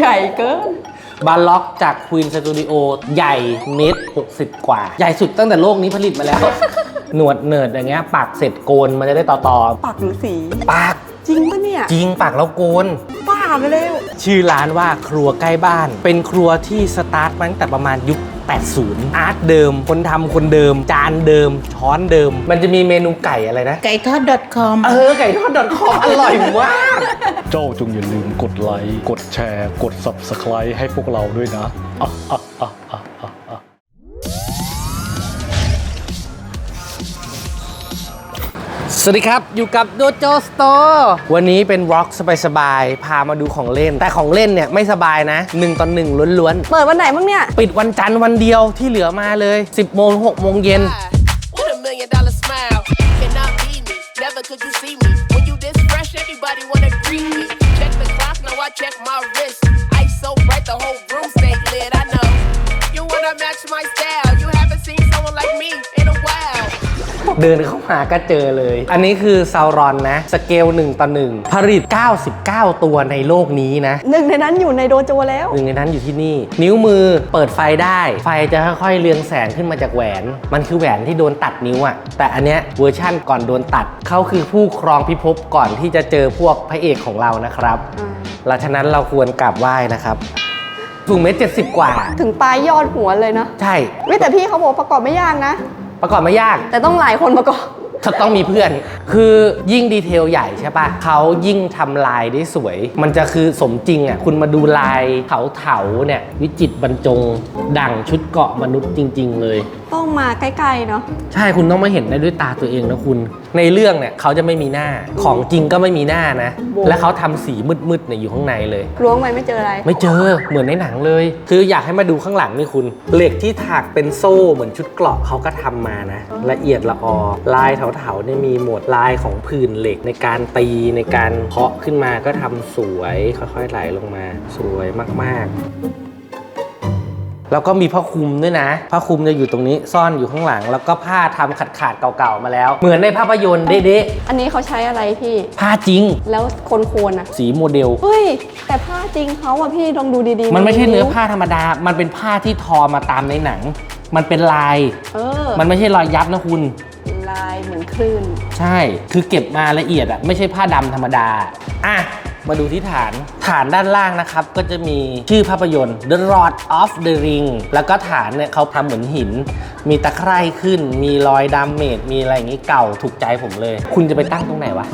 ใหญ่เกินบาล็อกจากควีนสตูดิโอใหญ่เมตรหกสิบกว่า ใหญ่สุดตั้งแต่โลกนี้ผลิตมาแล้ว หนวดเนิร์ดอย่างเงี้ยปากเสร็จโกนมันจะได้ต่อต่อปักหรือสีๆปากจริงปะเนี่ยจริงปากแล้วโกนบ้าไปแล้ว ชื่อร้านว่าครัวใกล้บ้าน เป็นครัวที่สตาร์ทมาตั้งแต่ประมาณยุค 80 อาร์ตเดิม คนทำคนเดิม จานเดิม ช้อนเดิม มันจะมีเมนูไก่อะไรนะ ไก่ทอด .com เออ ไก่ทอด .com อร่อยมาก เจ้าจงอย่าลืมกดไลค์ กดแชร์ กด Subscribe ให้พวกเราด้วยนะอะอะอะอะอะ สวัสดีครับ อยู่กับโดโจสโตร์วันนี้เป็นร็อกสบายๆพามาดูของเล่น แต่ของเล่นเนี่ยไม่สบายนะ1ต่อ1ล้วนเปิดวันไหนบ้างเนี่ย ๆ ปิดวันจันทร์วันเดียวที่เหลือมาเลย 10 โมง6โมงเย็น With a million dollar smile, you cannot beat me. Never could you see me. When you this fresh, everybody wanna greet me. Check the clock, now I check my wrist. Ice so bright, the whole room stay lit. I know. You wanna match my เดินเข้ามาก็เจอเลย อันนี้คือซาวรอนนะ สเกล1ต่อ1ผลิต 99 ตัวในโลกนี้นะหนึ่งในนั้นอยู่ในโดโจแล้ว หนึ่งในนั้นอยู่ที่นี่ นิ้วมือเปิดไฟได้ ไฟจะค่อยๆเรืองแสงขึ้นมาจากแหวน มันคือแหวนที่โดนตัดนิ้วอะแต่อันเนี้ยเวอร์ชั่นก่อนโดนตัดเขาคือผู้ครองพิภพก่อนที่จะเจอพวกพระเอกของเรานะครับอ่าและฉะนั้นเราควรกราบไหว้นะครับสูงเมตรเจ็ดสิบกว่า ถึงปลายยอดหัวเลยเนาะใช่วิแต่พี่เขาบอกประกอบไม่ยากนะ ประกอบไม่ยาก แต่ต้องหลายคนประกอบจะต้องมีเพื่อน คือยิ่งดีเทลใหญ่ใช่ปะเขายิ่งทำลายได้สวย มันจะคือสมจริงอะ คุณมาดูลายเถาเถาๆเนี่ย วิจิตรบรรจง ดั่งชุดเกาะมนุษย์จริง ๆ เลย ต้องมาใกล้ๆเนาะใช่คุณต้องมาเห็นได้ด้วยตาตัวเองนะคุณ ในเรื่องเนี่ยเขาจะไม่มีหน้าของจริงก็ไม่มีหน้านะ และเขาทำสีมืดๆเนี่ยอยู่ข้างในเลย ล้วงไปไม่เจออะไร ไม่เจอเหมือนในหนังเลย คืออยากให้มาดูข้างหลังนี่คุณ เหล็กที่ถักเป็นโซ่เหมือนชุดเกราะเขาก็ทำมานะ ละเอียดละออ ลายเถาๆเนี่ยมีหมดลายของผื่นเหล็กในการตีในการเคาะขึ้นมาก็ทำสวยค่อยๆไหลลงมา สวยมากๆ แล้วก็มีผ้าคลุมด้วยนะผ้าคลุมจะอยู่ตรงนี้ซ่อนอยู่ข้างหลัง แล้วก็ผ้าทำขาดๆเก่าๆมาแล้ว เหมือนในภาพยนตร์เด๊ะอันนี้เขาใช้อะไรพี่ๆผ้าจริง แล้วคนโคนอะสีโมเดลเฮ้ยแต่ผ้าจริงเขาอะพี่ลองดูดีๆมันไม่ใช่เนื้อผ้าธรรมดา มันเป็นผ้าที่ทอมาตามในหนัง มันเป็นลายเออมันไม่ใช่รอยยับนะคุณลายเหมือนคลื่น ใช่คือเก็บมาละเอียดอะไม่ใช่ผ้าดำธรรมดาอะ มาดูที่ฐาน ฐานด้านล่างนะครับ ก็จะมีชื่อภาพยนตร์ The Lord of the Ring แล้วก็ฐานเนี่ยเขาทำเหมือนหิน มีตะไคร่ขึ้น มีรอยดามเมจมีอะไรอย่างงี้เก่าถูกใจผมเลย คุณจะไปตั้งตรงไหนวะ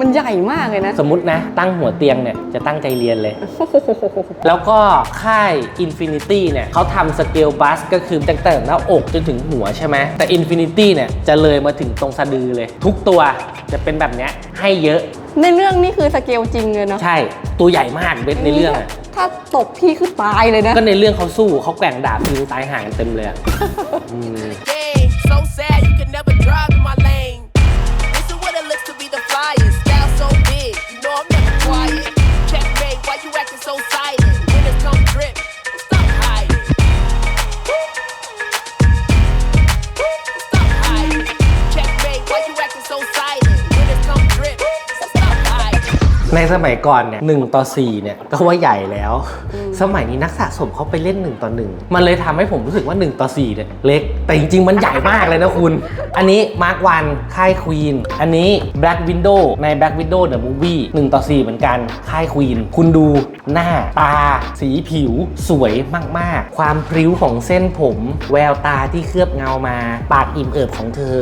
มันใหญ่มากเลยนะ สมมตินะ ตั้งหัวเตียงเนี่ย จะตั้งใจเรียนเลย แล้วก็ค่าย Infinity เนี่ยเขาทำสเกลบัสก็คือตั้งแต่หน้าอกจนถึงหัวใช่ไหมแต่ Infinity เนี่ยจะเลยมาถึงตรงสะดือเลย ทุกตัวจะเป็นแบบเนี้ยให้เยอะ ในเรื่องนี่คือสเกลจริงเลยเนาะใช่ตัวใหญ่มากเบสในเรื่องอะถ้าตบพี่คือตายเลยนะ ก็ในเรื่องเขาสู้เขาแกว่งดาบยิงตายห่างกันเต็มเลยอะอืม Dang, so sad you can never drive in my lane. ในสมัยก่อนเนี่ยหต่อ4เนี่ยก็ว่าใหญ่แล้ว สมัยนี้นักสะสมเขาไปเล่น 1 ต่อ 1 มันเลยทำให้ผมรู้สึกว่า 1 ต่อ4เนี่ยเล็ก แต่จริง ๆ มันใหญ่มากเลยนะคุณ อันนี้มาร์ควันค่ายควีนอันนี้ Black Widow ใน Black Widow The Movie 1ต่อ4เหมือนกันค่ายควีนคุณดูหน้าตา สีผิว สวยมากๆ ความพริ้วของเส้นผม แววตาที่เคลือบเงามา ปากอิ่มเอิบของเธอ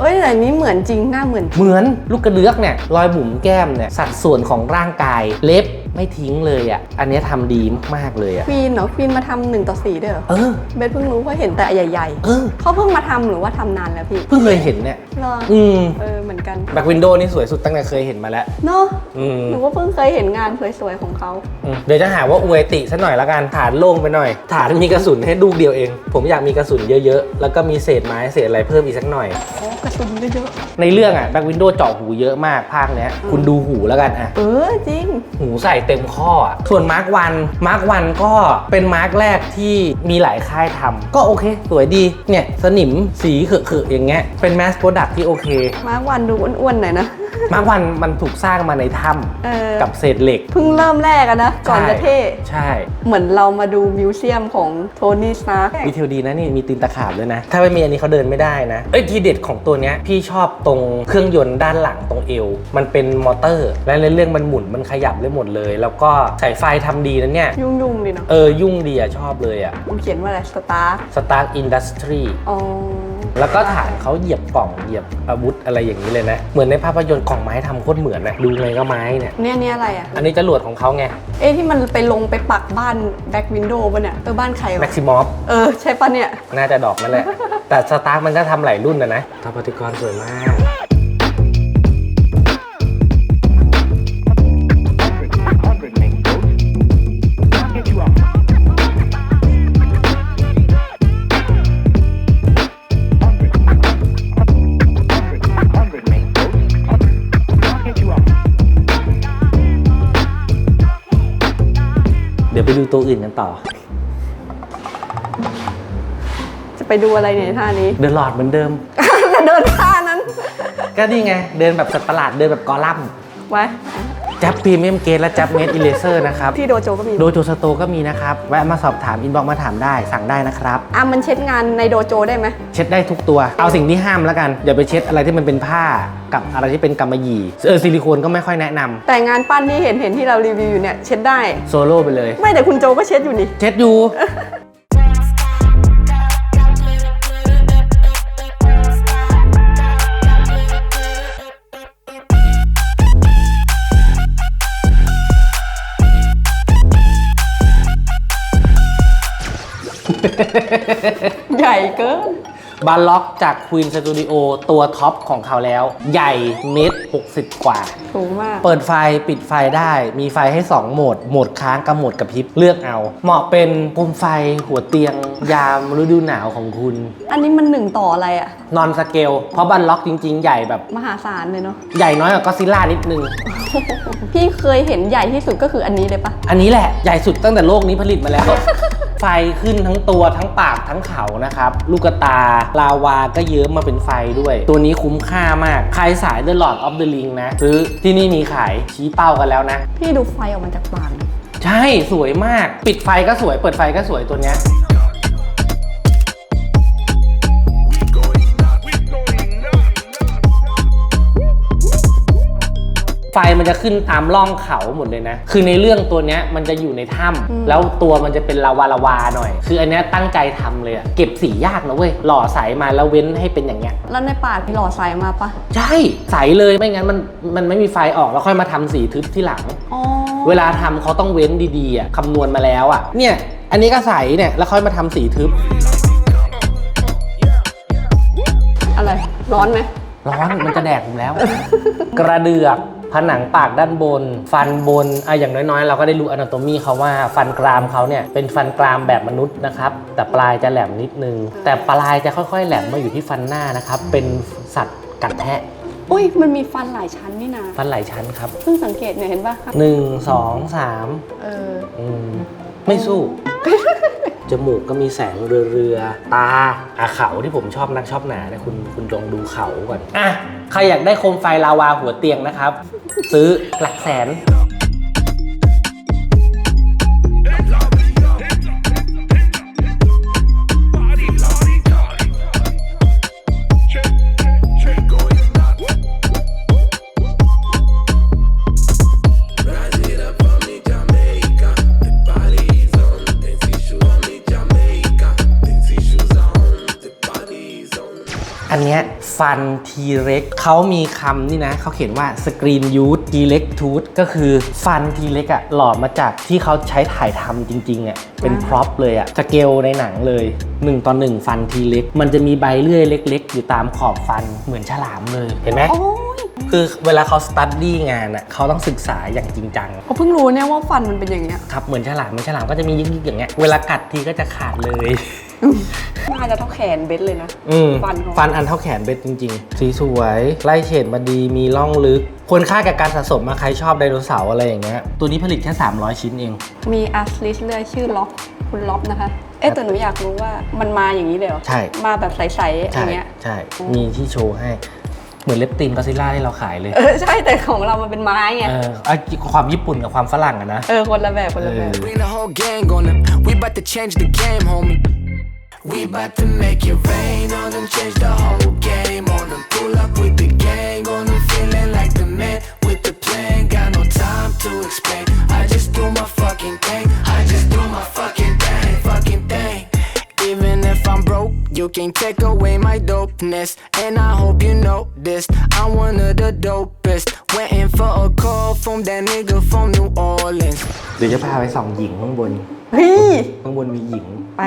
เอ้ยแต่นี้เหมือนจริงหน้าเหมือน เหมือนลูกกระเลือกเนี่ยรอยบุ๋มแก้มเนี่ยสัดส่วนของร่างกายเล็บ ไม่ทิ้งเลยอะ อันเนี้ยทำดีมากๆเลยอะ ควีนเหรอควีนมาทำหนึ่งต่อสี่ด้วยเหรอเออ เบสเพิ่งรู้เพราะเห็นแต่ใหญ่เออ ๆเขาเพิ่งมาทำหรือว่าทำนานแล้วพี่เพิ่งเคยเห็นเนี่ย เหรออืมเออเหมือนกันแบ็กวินโดว์นี่สวยสุดตั้งแต่เคยเห็นมาแล้ว เนาะอืมหนูก็เพิ่งเคยเห็นงานสวยๆของเขาอืมเดี๋ยวจะหาว่าอวยติซะหน่อยละกัน ฐานโล่งไปหน่อย ฐานมีกระสุนให้ลูกเดียวเอง ผมอยากมีกระสุนเยอะๆ แล้วก็มีเศษไม้เศษอะไรเพิ่มอีกสักหน่อย โอ้กระสุนเยอะในเรื่องอะแบ็กวินโดว์เจาะหูเยอะมากภาคเนี้ย คุณดูหูแล้วกันอะ ๆเออจริง หูใส่เต็มข้อ ส่วนมาร์กวันมาร์กวันก็เป็นมาร์กแรกที่มีหลายค่ายทำก็โอเค สวยดี เนี่ย สนิมสีเขอะๆอย่างเงี้ย เป็นแมสโปรดักที่โอเค มาร์กวันดูอ้วนๆหน่อยนะ มาร์กวันมันถูกสร้างมาในถ้เออำกับเศษเหล็ก เพิ่งเริ่มแรกอะนะ ก่อนจะเท่ ใช่เหมือนเรามาดูมิวเซียมของโทนี่สตาร์ดีเทลดีนะนี่มีตีนตะขาบด้วยนะ ถ้าไม่มีอันนี้เขาเดินไม่ได้นะ เอ้ยทีเด็ดของตัวเนี้ยพี่ชอบตรงเครื่องยนต์ด้านหลังตรงเอว มันเป็นมอเตอร์ และในเรื่องมันหมุนมันขยับได้หมดเลย แล้วก็สายไฟทำดีนะเนี่ย ยุ่งยุ่งๆดีเนาะเออยุ่งดีอะชอบเลยอะมันเขียนว่าอะไรสตาร์ Stark Industry อ๋อ แล้วก็ฐานเขาเหยียบกล่องเหยียบอาวุธอะไรอย่างนี้เลยนะ เหมือนในภาพยนตร์กล่องไม้ทำโคตรเหมือนนะดูไงก็ไม้เนี่ย เนี่ยเนี่ยอะไรอะอันนี้จรวดของเขาไงเอ๊ะที่มันไปลงไปปักบ้านแบ็กวินโดว์ป่ะเนี่ยเออบ้านใครแม็วะกซิมอฟเออใช่ปะเนี่ย น่าจะดอกนั่นแหละ แต่สตาร์มันก็ทำหลายรุ่นนะนะทัพปฏิกรสวยมาก ดี๋ยวไปดูตัวอื่นกันต่อ จะไปดูอะไรเนี่ยท่านี้ เดินหลอดเหมือนเดิม จะเดินท่านั้น ก็นี่ไง เดินแบบสัตว์ประหลาด เดินแบบกอลัมน์ ไว้ จับพรีเมียมเกตและจับเมดอิเลเซอร์นะครับ ที่โดโจก็มีโดโจสโตก็มีนะครับ แวะมาสอบถามอินบ็อกมาถามได้สั่งได้นะครับ อะมันเช็ดงานในโดโจได้ไหม เช็ดได้ทุกตัว เอาสิ่งที่ห้ามแล้วกัน อย่าไปเช็ดอะไรที่มันเป็นผ้ากับอะไรที่เป็นกำมะหยี่เออซิลิโคนก็ไม่ค่อยแนะนำแต่งานปั้นที่เห็นเห็นที่เรารีวิวอยู่เนี่ยเช็ดได้ โซโล่ไปเลย ไม่แต่คุณโจก็เช็ดอยู่นี่ เช็ดอยู่ ใหญ่เกินบาร์ล็อกจากควีนสตูดิโอตัวท็อปของเขาแล้ว ใหญ่เมตร60 กว่าสูงมาก เปิดไฟปิดไฟได้ มีไฟให้ 2 โหมด โหมดค้างกับโหมดกระพริบเลือกเอา เหมาะเป็นโคมไฟหัวเตียง ยามฤดูหนาวของคุณ อันนี้มันหนึ่งต่ออะไรอะนอนสเกล เพราะบันล็อกจริง ๆ ใหญ่แบบ มหาศาลเลยเนาะใหญ่น้อยกว่าก็ซิล่านิดนึง พี่เคยเห็นใหญ่ที่สุดก็คืออันนี้เลยปะอันนี้แหละใหญ่สุดตั้งแต่โลกนี้ผลิตมาแล้ว ไฟขึ้นทั้งตัวทั้งปากทั้งเขานะครับ ลูกตาลาวาก็เยิ้มมาเป็นไฟด้วย ตัวนี้คุ้มค่ามาก ใครสาย The Lord of the Ring นะซื้อที่นี่มีขายชี้เป้ากันแล้วนะ พี่ดูไฟออกมาจากปากดิใช่สวยมาก ปิดไฟก็สวยเปิดไฟก็สวยตัวเนี้ย ฟมันจะขึ้นตามร่องเขาหมดเลยนะ คือในเรื่องตัวเนี้ยมันจะอยู่ในถ้ำแล้วตัวมันจะเป็นลาวาลาวาหน่อย คืออันเนี้ยตั้งใจทำเลยอะเก็บสียากนะเว้ย หล่อใสมาแล้วเว้นให้เป็นอย่างเงี้ย แล้วในปากพี่หล่อใสมาปะ ใช่ ใสเลย ไม่งั้นมันมันไม่มีไฟออกแล้วค่อยมาทำสีทึบที่หลังอ๋อเวลาทำเขาต้องเว้นดีๆอะคำนวณมาแล้วอะเนี่ย อันนี้ก็ใสเนี่ยแล้วค่อยมาทำสีทึบ อะไร ร้อนไหมร้อนมันจะแดกผมแล้ว กระเดือก ผนังปากด้านบน ฟันบนอะอย่างน้อยๆ เราก็ได้รู้อนาโตมีเขาว่าฟันกรามเขาเนี่ยเป็นฟันกรามแบบมนุษย์นะครับ แต่ปลายจะแหลมนิดนึง แต่ปลายจะค่อยๆ แหลมมาอยู่ที่ฟันหน้านะครับ เป็นสัตว์กัดแทะอุ้ยมันมีฟันหลายชั้นนี่นาฟันหลายชั้นครับเพิ่งสังเกตเนี่ยเห็นปะหนึ่งสองสามเอออืมไม่สู้ จมูกก็มีแสงเรือๆตาอาเขาที่ผมชอบนักชอบหนาเนี่ยคุณคุณลองดูเขาก่อนอะใครอยากได้โคมไฟลาวาหัวเตียงนะครับ ซื้อหลักแสน นเนี้ยฟันทีเร็กเขามีคำนี่นะเขาเขียนว่าสกรีนยูททีเล็กทูธก็คือฟันทีเล็กอะหล่อมาจากที่เขาใช้ถ่ายทำจริงๆอะเป็นพร็อพเลยอะสเกลในหนังเลย1ต่อ1ฟันทีเล็ก มันจะมีใบเลื่อยเล็ก ๆ อยู่ตามขอบฟันเหมือนฉลามเลยเห็นไหมโอ้ยคือเวลาเขาสตัดดี้งานอะเขาต้องศึกษาอย่างจริงจังเขาเพิ่งรู้เนี่ยว่าฟันมันเป็นอย่างเงี้ยครับเหมือนฉลามเหมือนฉลามก็จะมียิกๆอย่างเงี้ยเวลากัดทีก็จะขาดเลย น่าจะเท่าแขนเบสเลยนะ อืมฟันเขาฟันอันเท่าแขนเบ็ดจริง ๆ สีสวยไล่เฉดมาดีมีร่องลึก ควรค่ากับการสะสมมาใครชอบไดโนเสาร์อะไรอย่างเงี้ยตัวนี้ผลิตแค่ 300 ชิ้นเอง มีอาร์ติสเรื่อยชื่อล็อกคุณล็อกนะคะ เอ๊ะแต่หนูอยากรู้ว่ามันมาอย่างนี้เลยเหรอใช่ มาแบบใสๆอใช่ย่างเงี้ย ใช่มีที่โชว์ให้ เหมือนเล็บตีนก็ซิล่าที่เราขายเลย เออใช่แต่ของเรามันเป็นไม้ไงเออเอาความญี่ปุ่นกับความฝรั่งอะนะ เออคนละแบบคนละแบบ Bring the whole gang on them. We bout to change the game, homie. We bout to make it rain on them, change the whole game on them. Pull up with the gang on them, feeling like the man with the plan. Got no time to explain. I just do my fucking thing. I just do my fucking thing, fucking thing. Even if I'm broke, you can't take away my dopeness. And I hope you know this. I'm one of the dopest. Waiting for a call from that nigga from New Orleans. เดี๋ยวจะพาไปส่องหญิงข้างบน เฮ้ย ข้างบนมีหญิง ไป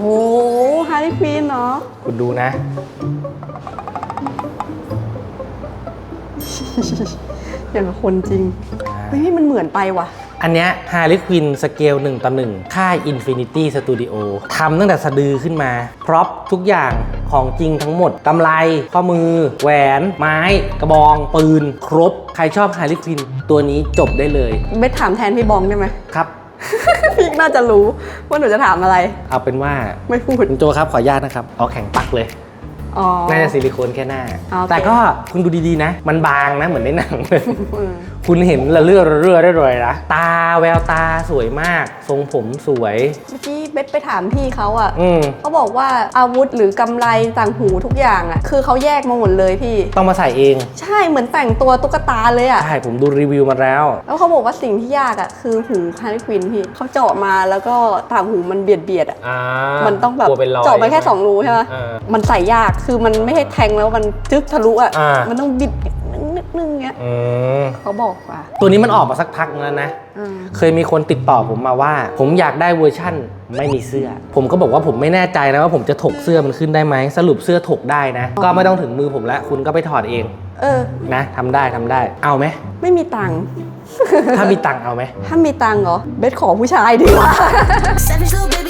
โอ้ฮาร์รี่ควีนเนาะคุณดูนะ อย่างกับคนจริงเฮ้ยมันเหมือนไปว่ะ อันเนี้ยฮาร์ y ควินสเกล1ต่อ1ค่าย Infinity Studio ทำตั้งแต่สะดือขึ้นมา พร็อพทุกอย่างของจริงทั้งหมดกำไร ข้อมือ แหวน ไม้ กระบอง ปืน ครบ ใครชอบฮาร์ y ควิน ตัวนี้จบได้เลย เบสถามแทนพี่บองได้ไหมครับ พี่น่าจะรู้ว่าหนูจะถามอะไร เอาเป็นว่าไม่พูดคุณโจครับขออนุญาตนะครับ เอาแข็งปักเลย อ๋อ น่าจะซิลิโคนแค่หน้า โอเค แต่ก็คุณดูดีๆนะ มันบางนะเหมือนในหนังเลย อืม คุณเห็นละเลือระเรื่อได้เลยนะ ตาแววตาสวยมาก ทรงผมสวย เมื่อกี้เบสไปถามพี่เขาอะอืม เขาบอกว่าอาวุธหรือกำไรต่างหูทุกอย่างอะคือเขาแยกมาหมดเลยพี่ ต้องมาใส่เอง ใช่เหมือนแต่งตัวตุ๊กตาเลยอะใช่ ผมดูรีวิวมาแล้ว แล้วเขาบอกว่าสิ่งที่ยากอะคือหูฮาร์รี่ควินพี่เขาเจาะมาแล้วก็ต่างหูมันเบียดเบียดๆอะอ่ามันต้องแบบกลัวเป็นรอยเจาะไปแค่สองรูใช่ไหมเออมันใส่ยากคือมันไม่ให้แทงแล้วมันจึ๊กทะลุอะอ่ามั มันต้องบิดนิดนึงเงี้ยอืมเขาบอกว่าตัวนี้มันออกมาสักพักนึงแล้วนะ อืมเคยมีคนติดต่อผมมาว่า ผมอยากได้เวอร์ชั่นไม่มีเสื้อ ผมก็บอกว่าผมไม่แน่ใจนะว่าผมจะถกเสื้อมันขึ้นได้ไหมสรุปเสื้อถกได้นะ ก็ไม่ต้องถึงมือผมแล้วคุณก็ไปถอดเองเออ นะทำได้ทำได้ เอาไหม ไม่มีตังค์ ถ้ามีตังค์เอาไหม ถ้ามีตังค์เหรอ เบสขอผู้ชายดีกว่า Savage little baby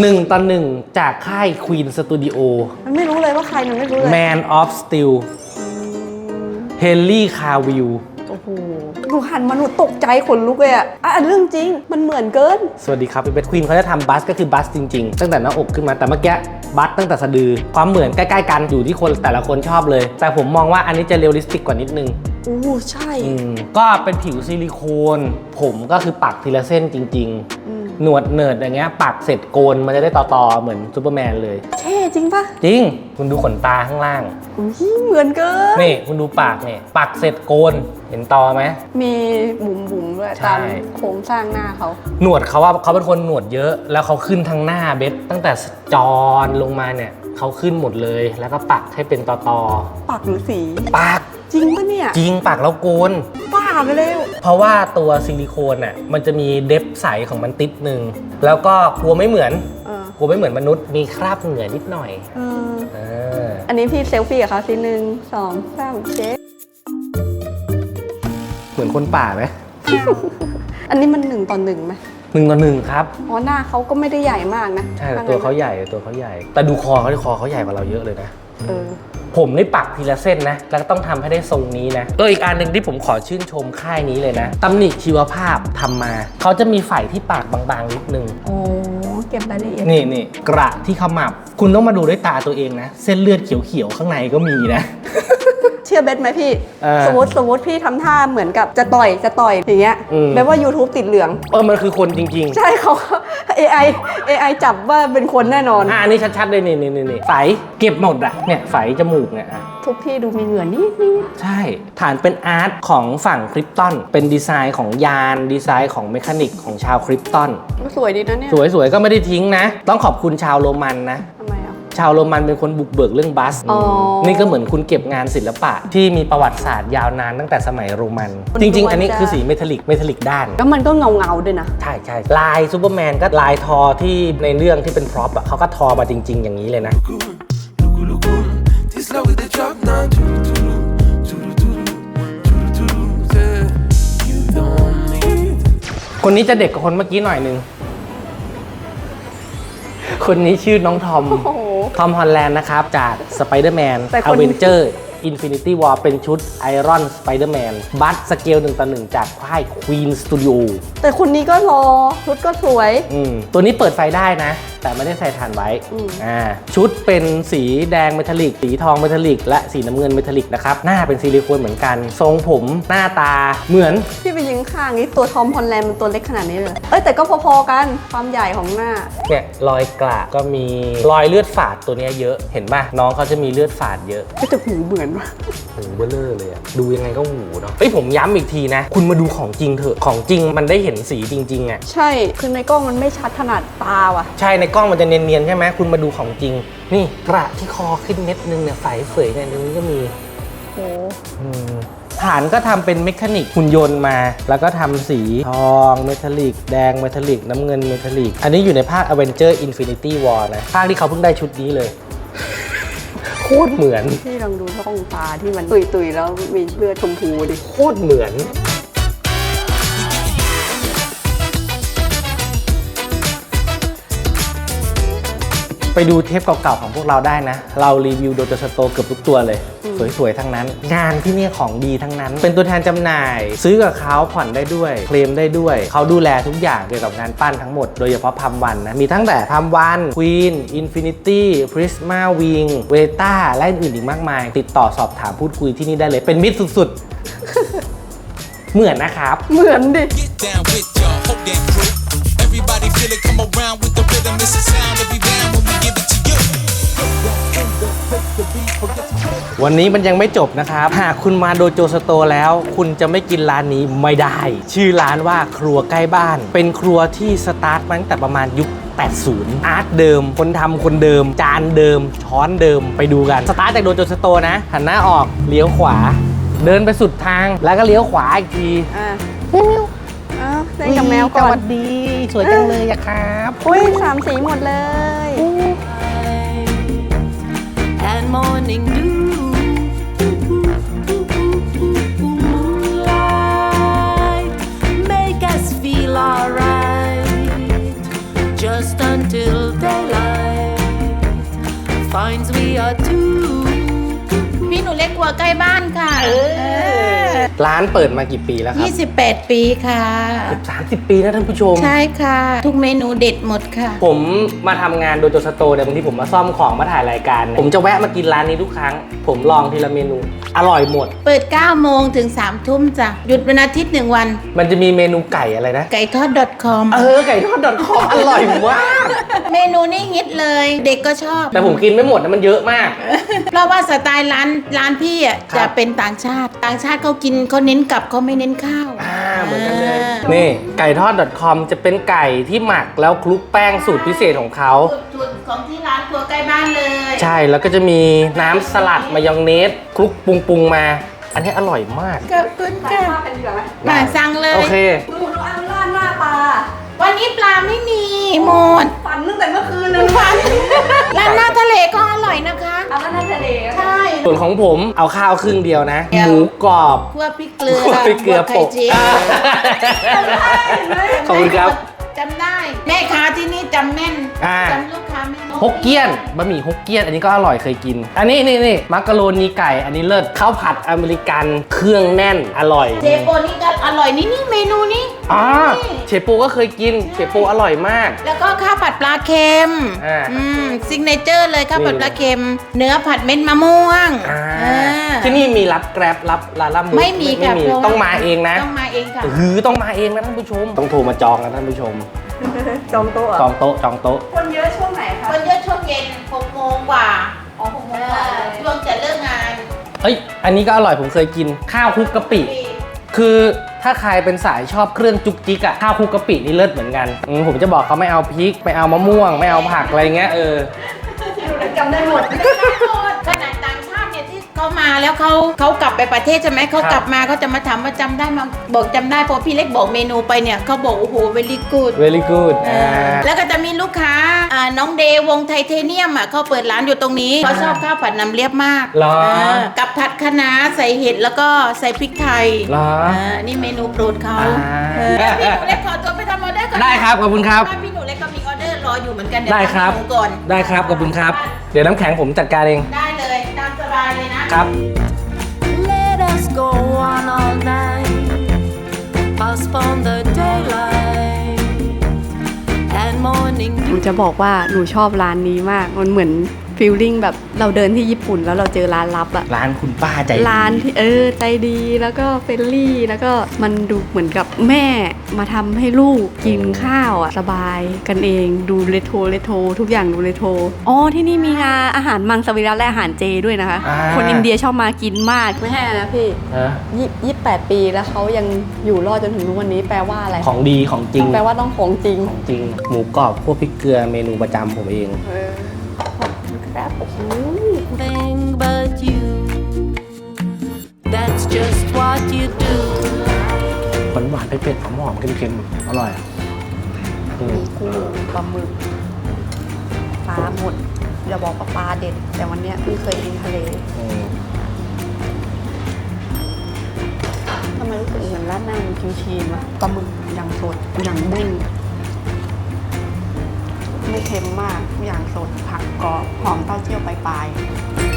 ห1ต่อหนึ่งจากค่าย Queen Studio มันไม่รู้เลยว่าใครมันไม่รู้เลย Man of Steel เฮนรี่คาวิลโอ้โหดูหันมาหนูตกใจขนลุกเลยอะอะอันเรื่องจริง มันเหมือนเกิน สวัสดีครับเป็นควีนเขาจะทำบัสก็คือบัสจริงๆ ตั้งแต่หน้าอกขึ้นมาแต่เมื่อกี้บัสตั้งแต่สะดือ ความเหมือนใกล้ๆกันอยู่ที่คนแต่ละคนชอบเลย แต่ผมมองว่าอันนี้จะเรียลลิสติกกว่านิดนึงโอ้ใช่ก็เป็นผิวซิลิโคน ผมก็คือปักทีละเส้นจริง ๆ หนวดเนิร์ดอย่างเงี้ยปักเสร็จโกนมันจะได้ต่อๆเหมือนซูเปอร์แมนเลย เท่จริงปะจริง คุณดูขนตาข้างล่าง อุ๊ยเหมือนเกิน นี่คุณดูปากเนี่ยปักเสร็จโกนเห็นตอไหม มีบุ๋มบุ๋มๆด้วยใช่ ตามโครงสร้างหน้าเขาหนวดเขาว่าเขาเป็นคนหนวดเยอะแล้วเขาขึ้นทั้งหน้าเบสตั้งแต่จอนลงมาเนี่ยเขาขึ้นหมดเลย แล้วก็ปักให้เป็นตอตอปักหรือสี ๆปักจริงปะเนี่ยจริงปักแล้วโกนบ้าไปแล้วเพราะว่าตัวซิลิโคนอะมันจะมีเดฟใสของมันติดหนึ่งแล้วก็กลัวไม่เหมือนเออกลัวไม่เหมือนมนุษย์มีคราบเหงื่อนิดหน่อยเออเอออันนี้พี่เซลฟี่กับเขาสิหนึ่งสองสามเช็คเหมือนคนป่าไหมอันนี้มันหนึ่งต่อหนึ่งไหมหนึ่งต่อหนึ่งครับอ๋อหน้าเขาก็ไม่ได้ใหญ่มากนะใช่แต่ตัวเขาใหญ่ตัวเขาใหญ่ แต่ดูคอเขาดิคอเขาใหญ่กว่าเราเยอะเลยนะ เออ ผมนี่ปักทีละเส้นนะ แล้วก็ต้องทำให้ได้ทรงนี้นะเอออีกอันหนึ่งที่ผมขอชื่นชมค่ายนี้เลยนะตำหนิชีวภาพทำมา เขาจะมีไฝที่ปากบางๆนิดนึงโอ้เก็บรายละเอียดนี่นี่กระที่ขมับ คุณต้องมาดูด้วยตาตัวเองนะ เส้นเลือดเขียวๆข้างในก็มีนะ เชื่อเบสไหมพี่ เออสมมติสมมติพี่ทำท่าเหมือนกับจะต่อยจะต่อยอย่างเงี้ยอืมแปลว่า YouTube ติดเหลือง เออมันคือคนจริงๆใช่เขา AI AI จับว่าเป็นคนแน่นอนอะอันนี้ชัดๆเลยนี่นี่นี่นี่ไฝเก็บหมดอะเนี่ยไฝจมูกเนี่ยอะทุกที่ดูมีเหงื่อนิดนิดใช่ ฐานเป็นอาร์ตของฝั่งคริปตันเป็นดีไซน์ของยานดีไซน์ของเมคานิกของชาวคริปตันสวยดีนะเนี่ย สวยๆ ก็ไม่ได้ทิ้งนะ ต้องขอบคุณชาวโรมันนะทำไมอะ ชาวโรมันเป็นคนบุกเบิกเรื่องบัส อ๋อ นี่ก็เหมือนคุณเก็บงานศิลปะ ที่มีประวัติศาสตร์ยาวนานตั้งแต่สมัยโรมันมันจริงดูๆอันนี้จะคือสีเมทัลลิกเมทัลลิกด้าน แล้วมันก็เงาเงาๆด้วยนะ ใช่ใช่ลายซูเปอร์แมนก็ลายทอที่ในเรื่องที่เป็นพร็อพอะเขาก็ทอมาจริง ๆ อย่างนี้เลยนะ This love with the drop now. Doo-doo-doo-doo, doo-doo-doo-doo, doo-doo-doo, yeah. You don't need คนนี้จะเด็กกว่าคนเมื่อกี้หน่อยนึง คนนี้ชื่อน้องทอม โอ้โห ทอมฮอลแลนด์นะครับ จากสไปเดอร์แมนแต่อคน เวนเจอร์ Infinity War เป็นชุด Iron Spider-Man บัตสเกล1ต่อ1จากค่าย Queen Studio แต่คนนี้ก็รอชุดก็สวย อืมตัวนี้เปิดไฟได้นะแต่ไม่ได้ใส่ถ่านไว้อืมอ่าชุดเป็นสีแดงเมทัลลิก สีทองเมทัลลิก และสีน้ำเงินเมทัลลิกนะครับ หน้าเป็นซิลิโคนเหมือนกัน ทรงผมหน้าตาเหมือน พี่ไปยิงข้างนี้ตัวทอมฮอลแลนด์มันตัวเล็กขนาดนี้เลย เอ้ยแต่ก็พอๆกันความใหญ่ของหน้า เนี่ยรอยกระก็มีรอยเลือดฝาดตัวเนี้ยเยอะ เห็นป่ะน้องเขาจะมีเลือดฝาดเยอะ ก็จะหูเหมือนวะหูเบลเลอร์เลยอะดูยังไงก็หูเนาะเฮ้ยผมย้ำอีกทีนะ คุณมาดูของจริงเถอะของจริงมันได้เห็นสีจริงๆอะใช่ คือในกล้องมันไม่ชัดขนาดตาว่ะ ใช่ในกล้องมันจะเนียนๆใช่ไหมคุณมาดูของจริง นี่กระที่คอขึ้นเม็ดนึงเนี่ยใสเฟยเนี่ยตรงนี้ก็มีโอ้อืมฐานก็ทำเป็นเมคานิกหุ่นยนต์มา แล้วก็ทำสีทองเมทัลลิก แดงเมทัลลิก น้ำเงินเมทัลลิก อันนี้อยู่ในภาค Avenger Infinity War นะ ภาคที่เขาเพิ่งได้ชุดนี้เลยโคตรเหมือนพี่ลองดูช่องตาที่มันตุยๆ แล้วมีเลือดชมพูดิโคตรเหมือน ไปดูเทปเก่าๆของพวกเราได้นะ เรารีวิวโดโจสโตเกือบทุกตัวเลย สวยๆ ทั้งนั้น งานที่นี่ของดีทั้งนั้น เป็นตัวแทนจำหน่าย ซื้อกับเขาผ่อนได้ด้วย เคลมได้ด้วย เขาดูแลทุกอย่างเกี่ยวกับงานปั้นทั้งหมด โดยเฉพาะพัมวันนะ มีทั้งแต่พัมวันควีนอินฟินิตี้พริสมาวิงเวต้าและอื่นๆอีกมากมาย ติดต่อสอบถามพูดคุยที่นี่ได้เลย เป็นมิตรสุดๆ เหมือนนะครับ เหมือนดิ Get down with your whole damn crew. Everybody feel it, come around with the rhythm. It's a sound every round วันนี้มันยังไม่จบนะครับ หากคุณมาโดโจสโตแล้ว คุณจะไม่กินร้านนี้ไม่ได้ ชื่อร้านว่าครัวใกล้บ้าน เป็นครัวที่สตาร์ทมาตั้งแต่ประมาณยุค 80 อาร์ตเดิม คนทำคนเดิม จานเดิม ช้อนเดิมไปดูกัน สตาร์ทจากโดโจสโตนะ หันหน้าออกเลี้ยวขวา เดินไปสุดทางแล้วก็เลี้ยวขวาอีกทีอะอ้าวเล่นกับแมวก่อนสวัสดี สวยจังเลยอะครับอุ้ยสามสีหมดเลย and morning dew. Moonlight make us feel alright just until daylight finds we are two. พี่หนูเล็กกว่าใกล้บ้านค่ะร้านเปิดมากี่ปีแล้วครับ28 ปีค่ะ30 ปีนะท่านผู้ชม ใช่ค่ะ ทุกเมนูเด็ดหมดค่ะ ผมมาทำงานโดโจสโตเนี่ยบางทีผมมาซ่อมของมาถ่ายรายการเนี่ยผมจะแวะมากินร้านนี้ทุกครั้ง ผมลองทีละเมนู อร่อยหมด เปิด 9 โมงถึง 3 ทุ่มจ้ะ หยุดวันอาทิตย์ 1 วัน มันจะมีเมนูไก่อะไรนะ ไก่ทอด .com เออไก่ทอด .com อร่อยมากเมนูนี่ฮิตเลย เด็กก็ชอบ แต่ผมกินไม่หมดนะมันเยอะมาก เพราะว่าสไตล์ร้านร้านพี่อะครับจะเป็นต่างชาติ ต่างชาติเขากินเขาเน้นกับเขาไม่เน้นข้าว อ่าเหมือนกันเลย อ่า นี่ไก่ทอด .com จะเป็นไก่ที่หมักแล้วคลุกแป้งสูตรพิเศษของเขาสูตรของที่ร้านครัวใกล้บ้านเลยใช่แล้วก็จะมีน้ำสลัดมายองเนสคลุกปรุงปรุงๆมา อันนี้อร่อยมากขอบคุณค่ะภาพกันดีกว่าไหมมาสั่งเลยโอเค ดูดูอันล่าดหน้าปลา วันนี้ปลาไม่มีหมดฝันตั้งแต่เมื่อคืนเลยฟันร้านหน้าทะเลก็อร่อยนะคะอันล่าดหน้าทะเลใช่ส่วนของผมเอาข้าวครึ่งเดียวนะ เดี๋ยว หมูกรอบ คั่วพริกเกลือคั่วพริกเกลือคั่วไข่โปะเจียวอ่าขอบคุณครับจำได้แม่ค้าที่นี่จำแม่นอ่า จำลูกค้าแม่นฮกเกี้ยนบะหมี่ฮกเกี้ยน อันนี้ก็อร่อยเคยกิน อันนี้นี่นี่มักกะโรนีไก่อันนี้เลิศข้าวผัดอเมริกันเครื่องแน่นอร่อยเจโปนี่ก็อร่อยนี่นี่เมนูนี้อ่านี่เชโปก็เคยกินเชโปอร่อยมาก แล้วก็ข้าวผัดปลาเค็มอ่าอืมซิกเนเจอร์เลยข้าวผัดนี่ปลาเค็ม เนื้อผัดเม็ดมะม่วงอ่าอ่า ที่นี่มีรับแกร็บรับลาล่ามูไม่มีค่ะไม่มีเพระว่ต้องมาเองนะต้องมาเองค่ะ หือต้องมาเองนะท่านผู้ชม ต้องโทรมาจองนะท่านผู้ชม จองโต๊ะจองโต๊ะจองโต๊ะ คนเยอะช่วงไหนคะคน เยอะช่วงเย็น6โมงกว่าอ๋อหกโมเองกว่าอเลยช่วงจะเลิกงานเอ้ย อันนี้ก็อร่อยผมเคยกินข้าวคลุกกะปิ คือถ้าใครเป็นสายชอบเครื่องจุกจิกอะข้าวคลุกกะปินี่เลิศเหมือนกันอืมผมจะบอกเขาไม่เอาพริก ไม่เอามะม่วง ไม่เอาผักอะไรเงี้ยเออจำได้หมดขนาดต่ มาแล้วเขาเขากลับไปประเทศใช่ไหมเขาครับกลับมาเขาจะมาถามว่าจำได้มาบอกจำได้พอพี่เล็กบอกเมนูไปเนี่ยเขาบอกโอ้โห very good very good อ่าแล้วก็จะมีลูกค้าอ่าน้องเดย์วงไทเทเนียมอะเขาเปิดร้านอยู่ตรงนี้เขาชอบข้าวผัดน้ำเลียบมากเหรอากับผัดคะน้าใส่เห็ดแล้วก็ใส่พริกไทยเหรอานี่เมนูโปรดเขาอ่า เออพี่หนูเล็กขอตัวไปทำออเดอร์ก่อนได้ครับ ขอบคุณครับ บ้านพี่หนูเล็กก็มีออเดอ ร์รออยู่เหมือนกันเยวได้ครับ ทำให้หนูก่อนได้ครับขอบคุณครับ เดี๋ยวน้ำแข็งผมจัดการเองได้เลยตามสบายเลยนะ ครับ go on all night. Postpone the daylight and morning หนูจะบอกว่าหนูชอบร้านนี้มาก มันเหมือน ฟีลลิ่งแบบเราเดินที่ญี่ปุ่นแล้วเราเจอร้านลับอะร้านคุณป้าใจดีร้านที่เออใจดีแล้วก็เฟรนลี่ แล้วก็มันดูเหมือนกับแม่มาทำให้ลูกกินข้าวอะสบายกันเองดูเรโทรเรโทรทุกอย่างดูเรโทรอ๋อที่นี่มีงานอาหารมังสวิรัตและอาหารเจด้วยนะคะอ่าคนอินเดียชอบมากินมากไม่ใช่นะพี่ฮะยี่ยี่แปดปีแล้วเขายังอยู่รอดจนถึงทุกวันนี้แปลว่าอะไรของดีของจริง แปลว่าต้องของจริงของจริง หมูกรอบพวกพริกเกลือเมนูประจำผมเอง just what you do. หวานหวานๆเผ็ดๆหอมหอมๆเค็มๆอร่อยอืมมีกุ้งปลาหมึกปลาหมดอย่าบอกว่าปลาเด็ด แต่วันเนี้ยเพิ่งเคยกินทะเลอืมทำไมรู้สึกเหมือนร้านหน้ามันคิวชีนวะปลาหมึกอย่างสดอย่างเด้งไม่เค็มมากอย่างสดผักกรอบหอมเต้าเจี้ยวปลายๆ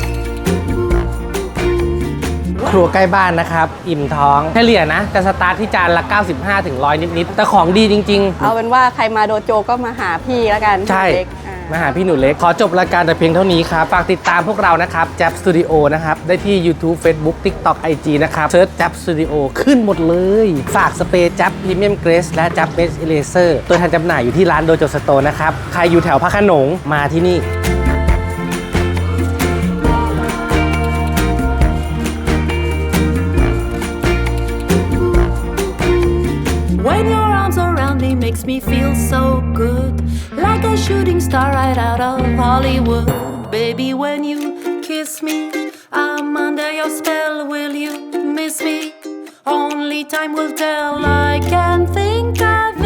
ครัวใกล้บ้านนะครับ อิ่มท้องเฉลี่ยนะ จะสตาร์ทที่จานละ 95ถึง100 นิดๆแต่ของดีจริง ๆ เอาเป็นว่าใครมาโดโจก็มาหาพี่แล้วกันใช่พี่เล็กอ่า มาหาพี่หนูเล็ก ขอจบรายการแต่เพียงเท่านี้ครับ ฝากติดตามพวกเรานะครับแจ๊บสตูดิโอนะครับ ได้ที่ YouTube Facebook TikTok IG นะครับเซิร์ชแจ๊บสตูดิโอขึ้นหมดเลย ฝากสเปรย์แจ๊บพรีเมียมเกรสและแจ๊บเบสเอเลเซอร์ตัวแทนจำหน่ายอยู่ที่ร้านโดโจสโตนะครับ ใครอยู่แถวพระโขนงมาที่นี่ so good, like a shooting star right out of Hollywood. Baby, when you kiss me, I'm under your spell. Will you miss me? Only time will tell. I can't think of